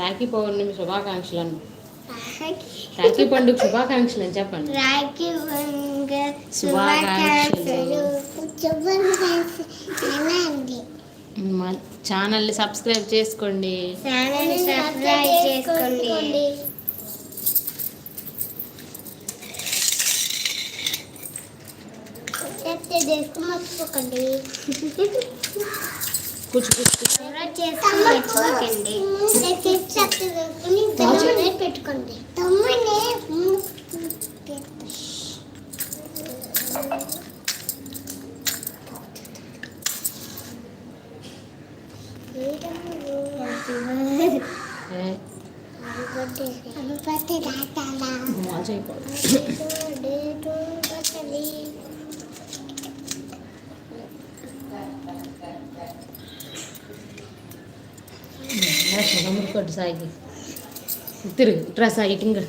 రాఖీ పౌర్ణమి శుభాకాంక్షలు అన్న రాఖీ పండుగ శుభాకాంక్షలు అని చెప్పండి? రాఖీ పండుగ శుభాకాంక్షలు. మా ఛానల్ని సబ్స్క్రైబ్ చేసుకోండి. ఛానల్ సబ్స్క్రైబ్ చేసుకోండి. చెప్తే చేసుకుని మర్చిపోకండి కూర్చు కూర్చు సబ్స్క్రైబ్ చేసుకుని మర్చిపోకండి తమ్ముడే పెట్టుకోండి తమ్ముడే ఏ, మోజు అయిపోదు సాయికి తిరుగు ఇట్రా సాయి ఇటుంగా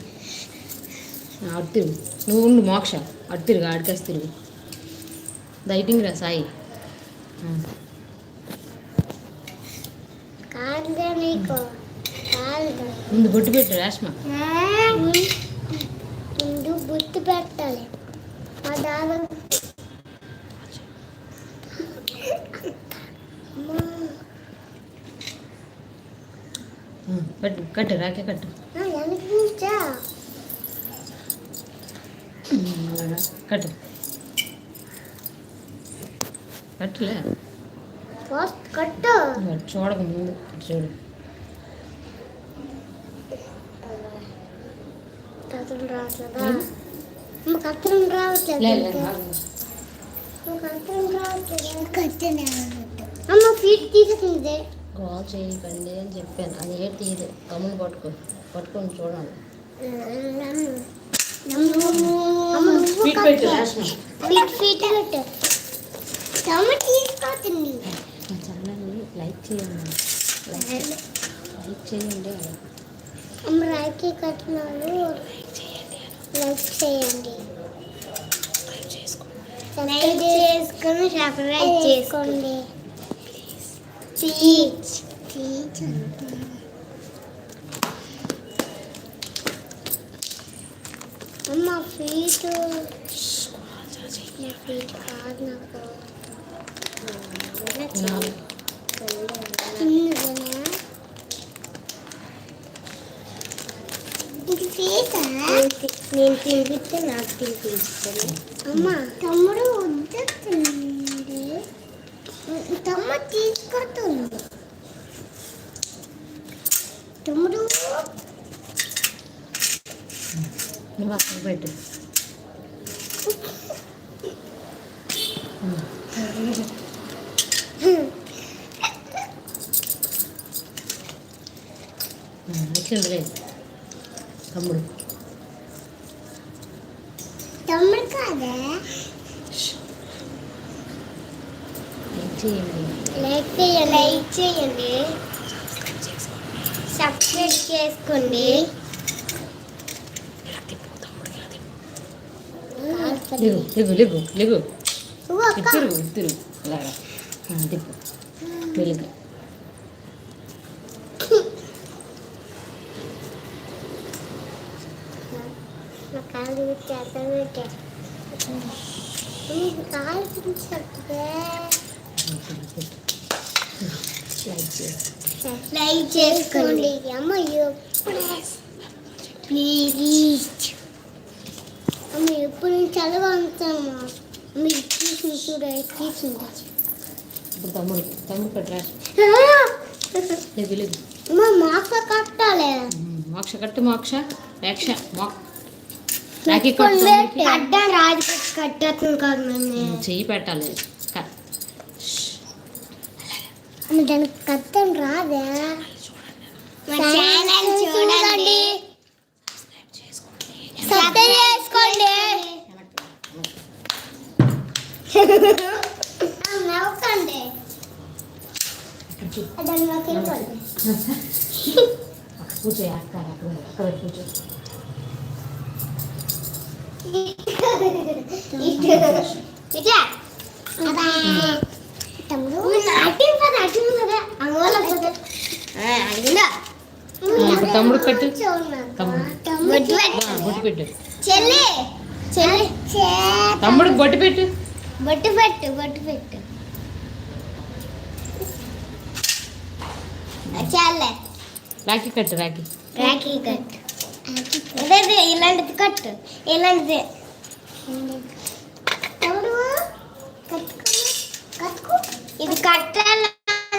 అటు తిరుగు. నువ్వు ఉండు మోక్ష. అటు తిరుగు ఆడికేసి తిరుగు. దైటింగ్ రా సాయి ముందు బొట్టు పెట్టు రేష్మ. ముందు బుద్ధి పెట్టాలి. మా దాదా ఆ, పెట్టు కట్టు రాకే కట్టు వెనక నుంచా ఉమ్, అలాగా కట్టు కట్టులే ఫస్ట్ కట్టు ఇవాళ చూడక ముందు ఇటు చూడు కథలు రావట్లేదా మాకు కథలు రావట్లేదు లే లే ఆగు. మాకు కథలు రావట్లేదు కట్టనే అమ్మ ఫీట్ తీసుకుంది గోల్ చేయకండి అని చెప్పాను. అది ఏ తీయదు కమ్ముని పట్టుకో పట్టుకొని చూడాలి. ఛానల్ని లైక్ చేయండి. లైక్ చేయండి. లైక్ చేయండి. లైక్ చేసుకొని సబ్స్క్రైబ్ చేసుకోండి. ప్లీజ్ ప్లీజ్ అమ్మ ఫీట్ నా ఫీట్ కాదు నాకు నేను తినిపిస్తే నాకు తినిపిస్తాను అమ్మ తమ్ముడు వద్దుతుంది తమ్ముడు తీసుకొస్తుంది తమ్ముడు. నువ్వు అక్కడ పెట్టు. తమ్ముడు. తమ్ముడు కాదా లైక్ చేయండి. లైక్ చేయండి. లైక్ చేయండి. సబ్స్క్రైబ్ చేసుకోండి. లేగు లేగు ఓ అక్క ఇద్దరు ఇద్దరు. అలాగా వెలుగు నా కాలు నీకు కాలు లైక్ చేసుకోండి ప్లీజ్ ఎప్పుడు నేను చదవంతాను మీరు తీసిన చూడ తీసింది ఇప్పుడు తమ్ముడు తమ్ముడు కట్టరా లేగు లేగు అమ్మ మాక కట్టాలి మోక్ష కట్టు మోక్ష. రేక్ష మోక్. రాఖీ కట్టు. తమ్ముడికి. అడ్డం రాజు పెట్టి కట్టేస్తుంది కాదు నన్ను. నువ్వు చెయ్యి పెట్టాలి. దానికి కట్టం రాదా. ఛానల్ చూడండి. సబ్స్క్రైబ్ చేసుకోండి. నవ్వుకోండి. అక్క తమ్ముడు కదా అటు కదా అంగోళ అడిగిందా తమ్ముడు పెట్టు. తమ్ముడు. పెట్టు చెల్లి. చెల్లి. తమ్ముడికి బొట్టు పెట్టు. బొట్టు పెట్టు బొట్టు పెట్టు. చాలే రాఖీ కట్టు రాఖీ. రాఖీ కట్ అదే ఇలాంటిది కట్టు. ఇలాంటిది. తమ్ముడు,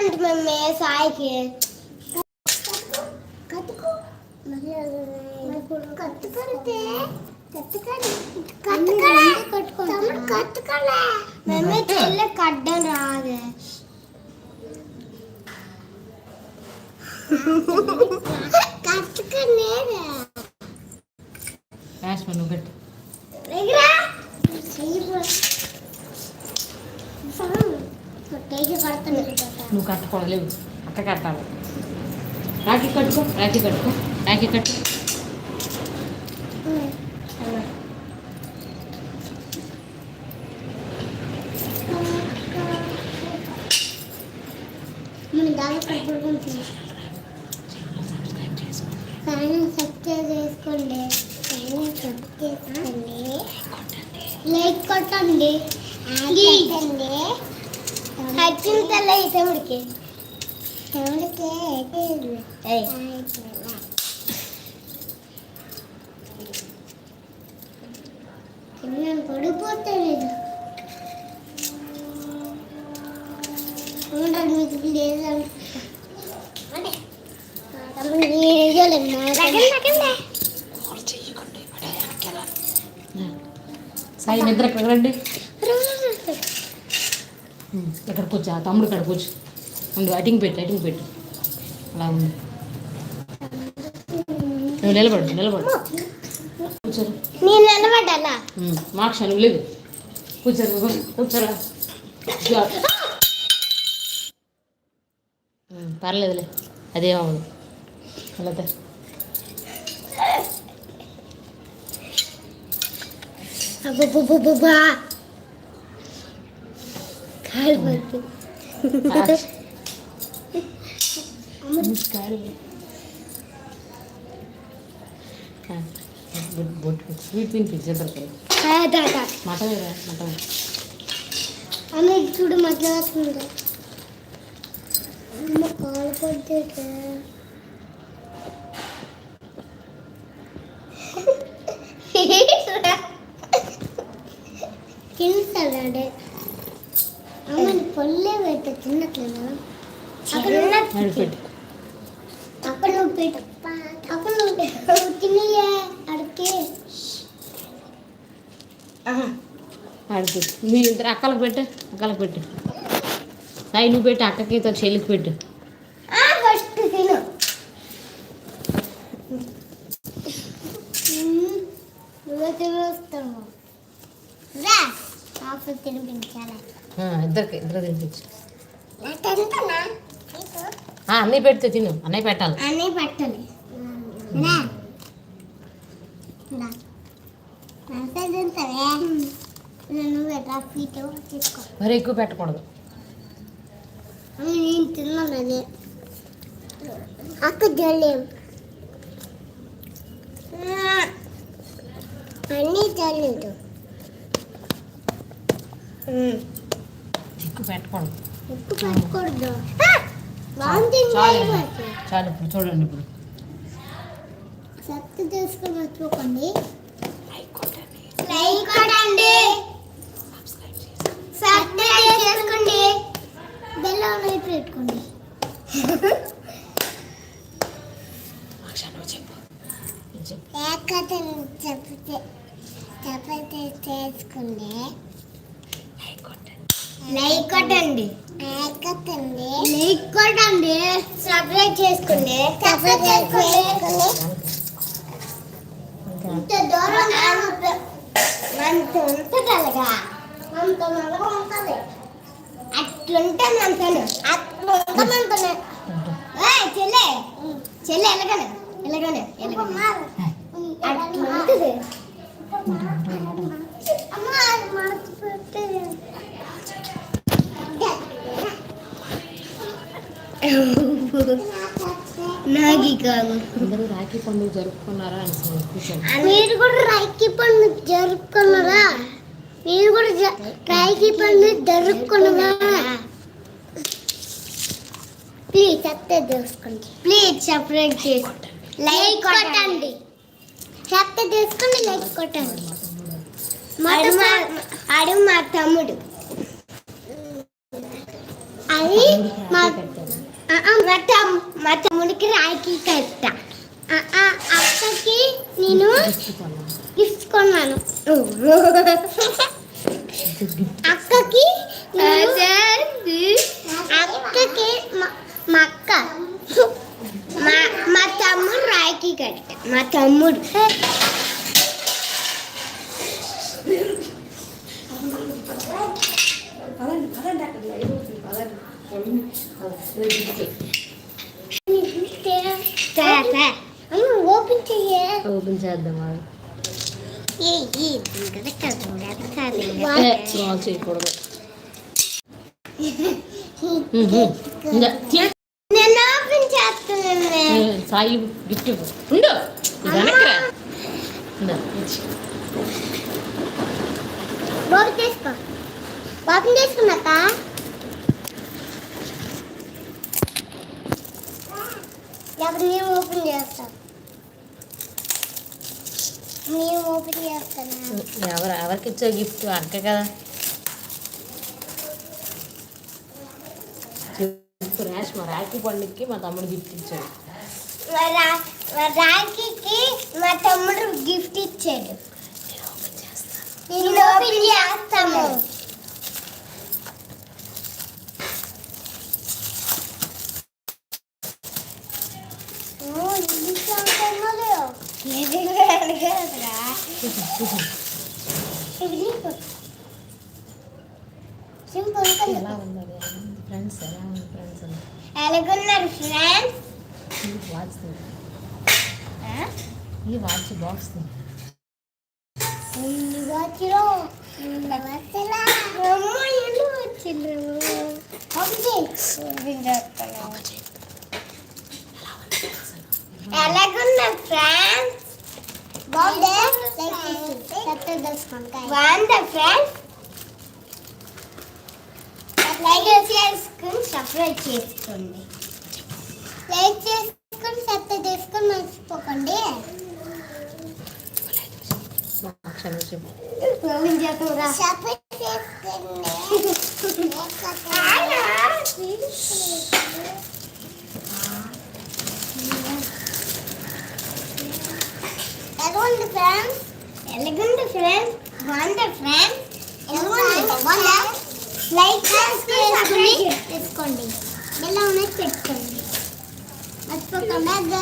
కట్టుకో, కట్టుకో. ఇది కట్టాలంటే మేము సాయికి కట్టుకో కట్టుకుంటే కట్టుకోండి కట్టుకోండి కట్టుకోలే మేమే చెల్లె కట్టడం రాదే కట్టుకునేదే రాష్ట్ర నువ్వు పెట్టు దగ్గర కేజీ పడుతుంది నువ్వు కట్టుకోలేవు. అక్క కట్టాలి రాఖీ కట్టుకో రాఖీ కట్టుకో రాఖీ కట్టు. చేసుకోండి. సబ్స్క్రైబ్ చేసుకోండి. లైక్ కొట్టండి. వచ్చిన తల్ల తమ్ముడికి నేను పడిపోతాను ఉండదు మీకు లేదు సాయి నిద్ర ఎక్కడ రండి ఉమ్, ఇక్కడ కూర్చో ఆ తమ్ముడు ఇక్కడ కూర్చో ఉండు అటింగ్ పెట్టు అటింగ్ పెట్టు. అలా ఉంది నువ్వు నిలబడు నిలబడు. కూర్చోరు. మాక్ష నువ్వు లేదు. కూర్చోరు కూర్చో, కూర్చోరా. పర్లేదులే అదేమవును అలా కాలు పడుతుంది స్వీట్ తినిపించి మటన్ మటన్ అమ్మ చూడు మధ్య వస్తుంది అమ్మ కాలు పడితే తింటాడే నీ పొల్లే పెట్ట తిన్నట్లేదా అక్కడ నడు ఉన్నట్టు పెట్టు. అక్కడ నువ్వు పెట్టు. అక్కడ నువ్వు పెట్టు. తినలే అడికి. ఆడు పెట్టు మీ ఇద్దరు అక్కలకు పెట్టు అక్కలకు పెట్టు. సాయి నువ్వు పెట్టు అక్కకి తో చెల్లికి పెట్టు. ఫస్ట్ తిను. నువ్వే తినేస్తావు? రా. ఇద్దరికి ఇద్దరు తినిపించు. అన్నయ్య పెడితే తిను. అన్నయ్య పెట్టాలి. అన్నీ పట్టాలి. మరి ఎక్కువ పెట్టకూడదు. నేను తిన్నాను అక్క జల్లేం. అన్నీ జల్లేదు ఎక్కువ పెట్టకూడదు. ఉప్పు పట్టకూడదు చాలు చాలు ఇప్పుడు చూడండి ఇప్పుడు. సత్తు చేసుకొని మర్చిపోకండి లైక్ కొట్టండి. సబ్స్క్రైబ్ చేసుకోండి. బెల్ ఆన్ పెట్టుకోండి అక్ష నువ్వు చెప్పు నువ్వు చెప్పు లేకపోతే చెప్తే చపాతి చేసుకోండి లైక్ కొట్టండి లైక్ కొట్టండి కొట్టండి సబ్స్క్రైబ్ చేసుకోండి సబ్స్క్రైబ్ చేసుకోండి ఇంత దూరం అంత అంత ఉంటుంది అలాగా అంత ఉంటుంది. అట్లుంటాను అంటాను అట్లా ఉంటాను అంటాను ఉంటా. ఏయ్, చెల్లె. చెల్లె ఎలాగను. ఎలాగను ఎలాగను. అట్లా ఉంటుంది. అమ్మ నాగి కాదు. అందరూ రాఖీ పండుగ జరుపుకున్నారా అని మీరు కూడా రాఖీ పండుగ జరుపుకున్నారా? మీరు కూడా రాఖీ పండుగ జరుపుకున్నారా? ప్లీజ్ చెత్త తెలుసుకోండి. ప్లీజ్ సపరేట్ చేసి లైక్ కొట్టండి. చెత్త తెలుసుకోండి లైక్ కొట్టండి. ఆడు మా తమ్ముడు. అది మా మా తమ్ మా తమ్ముడికి రాఖీ కట్ట ఆ, ఆ, అక్కకి నేను గిఫ్ట్ కొన్నాను అక్కకి నేను- అక్కకి మా- మా అక్క మా మా తమ్ముడు రాఖీ కట్ట మా తమ్ముడు ఓపెన్ చెయ్యే ఓపెన్ చేద్దాం చేయకూడదు సాయి గిఫ్ట్ ఉండు వెనక్కి బాబు తీసుకో తీసుకున్నాక లేకపోతే నేను ఓపెన్ చేస్తాను నేను ఓపెన్ చేస్తాను? ఎవరు ఎవరికి ఇచ్చా గిఫ్ట్? అక్క కదా. ర్యాష్ మా రాఖీ పండుగకి మా తమ్ముడు గిఫ్ట్ ఇచ్చాడు. రాఖీకి మా తమ్ముడు గిఫ్ట్ ఇచ్చాడు. నేను ఓపెన్ చేస్తాను నేను ఓపెన్ చేస్తాను ఓ, ఇది చదువుతున్నదో? ఇది అడగదురా. ఇది నీకు. సింపుల్ కదా. ఎలా ఉంది అది? ఎలా ఉంది ఫ్రెండ్స్ ఎలా ఉంది ఫ్రెండ్స్ అని ఎలాగున్నారు ఫ్రెండ్స్ ఈ వాచ్ తింది ఈ వాచ్ బాక్స్ తింది ఇల్లు వచ్చిరో ఇల్లు వచ్చేలా అమ్మ ఇల్లు వచ్చిండ్రు ఒకటి ఎలాగున్నా ఫ్రెండ్స్ బాగుందే బాగుందా లైక్ చేసుకుని సబ్స్క్రైబ్ చేసుకోండి లైక్ చేసుకుని సబ్స్క్రైబ్ చేసుకుని మర్చిపోకండి క్షమించు ఎలాగుంది ఫ్రెండ్స్ ఎలాగుంది ఫ్రెండ్స్ బాగుంది ఫ్రెండ్స్ లైక్ తీసుకోండి. ఎలా ఉన్నది పెట్టుకోండి. మర్చిపోకుండా.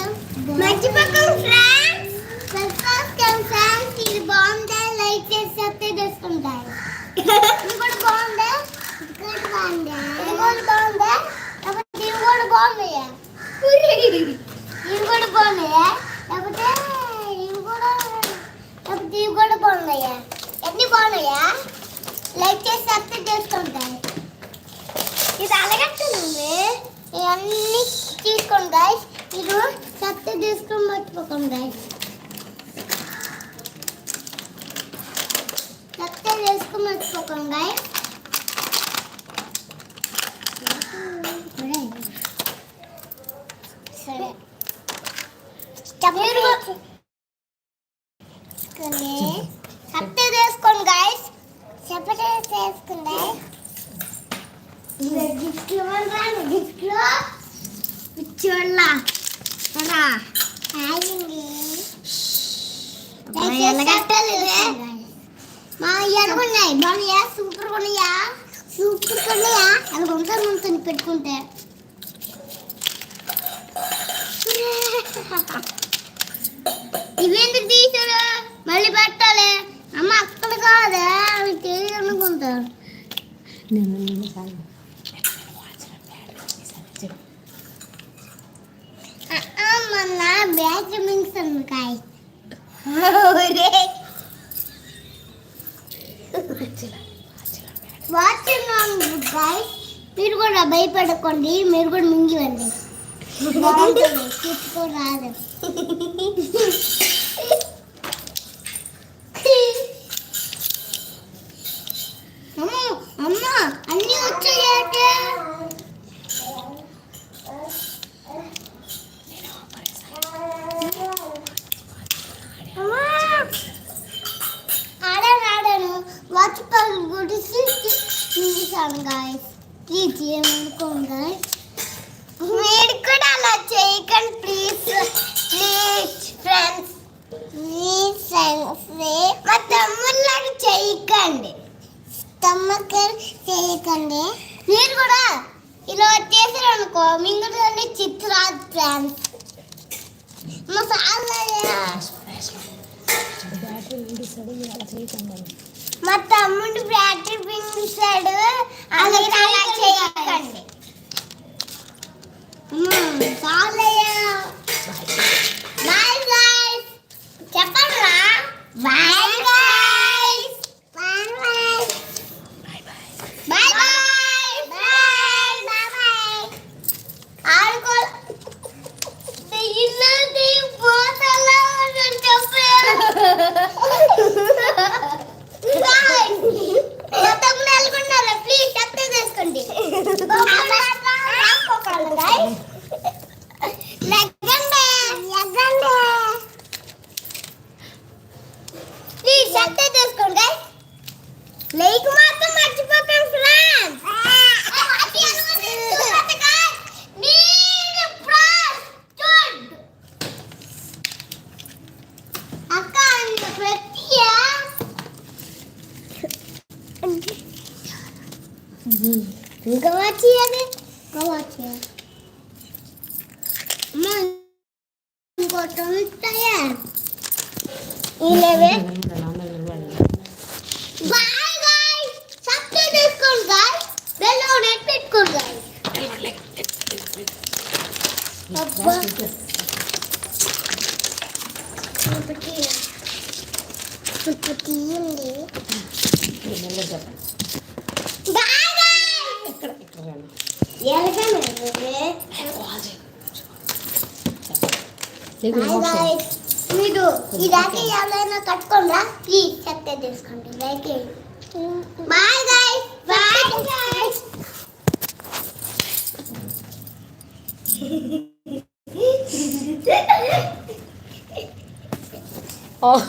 మర్చిపోకండి ఫ్రెండ్స్ మర్చిపోకండి ఫ్రెండ్స్ ఇది బాగుందా లైక్ చేసి చెప్తే తీసుకుంటారు ఇది కూడా బాగుందా ఇది కూడా బాగుందా ఇది కూడా బాగుందా లేకపోతే ఇది కూడా బాగుందా ఇవి కూడా బాగున్నాయా లేకపోతే ఇవి కూడా లేకపోతే ఇవి కూడా బాగున్నాయా అన్ని బాగున్నాయా లైక్ చేసి సబ్స్క్రైబ్ చేసుకుంటాయి ఇది అలగట్టుంది ఇవన్నీ తీసుకోండి గాయస్ మీరు సబ్స్క్రైబ్ చేసుకొని మర్చిపోకండి గాయస్ సబ్స్క్రైబ్ చేసుకొని మర్చిపోకండి గాయస్ సరే మీరు సప్తే చేసుకోండి గాయస్ చెప్పటే చేసుకుందా గిఫ్ట్లు రాను గిఫ్ట్లు పిచ్చోళ్ళ రా మా ఎలాగున్నాయి బాగున్నాయా సూపర్ ఉన్నాయా సూపర్ ఉన్నాయా ఎలాగ ఉంటుంది ఉంటుంది పెట్టుకుంటే ఇవేందుకు తీసారు మళ్ళీ పెట్టాలి. అమ్మ అక్కడ కాదే అవి తెలియదు చెప్పు మొన్న బ్యాచ్ మింగ్స్ కాయ. వాచ్ మీరు కూడా భయపడకండి మీరు కూడా మింగివండి. temporada. చేయకండి. తమ్మకి చేయకండి. మీరు కూడా ఇలా చేసారు అనుకో మింగుతుంది చిప్స్ రాదు ఫ్రెండ్స్. మా సార్లయ్య మా తమ్ముడు బ్యాటరీ పిండిస్తాడు అలా అలా చేయకండి. చెప్పండి రా bye bye bye bye bye ఆడుకో ఇన్నది పోతలా అని మొత్తం నెలకొండారా ప్లీజ్ చెత్త చేసుకోండి లెగ్గండి లెగ్గండి ప్లీజ్ చెత్త చేసుకోండి లైక్ మాత్రం మర్చిపోకండి ఫ్రెండ్స్ అక్క ప్రతియా ఇంకా వచ్చి అది ఇంకా వచ్చి అమ్మ ఇంకోటి ఉంటాయా ఇలేవే బాయ్ గాయ్స్ సబ్స్క్రైబ్ చేసుకోండి గాయ్స్ బెల్ ఐకాన్ పెట్టుకోండి గాయ్స్ అబ్బా ఇప్పుడు ఇప్పుడు తీయండి బాయ్ మీరు ఇదాకే ఎవరైనా కట్టుకోండి ప్లీజ్ చెత్త తీసుకోండి like bye guys bye guys ఓ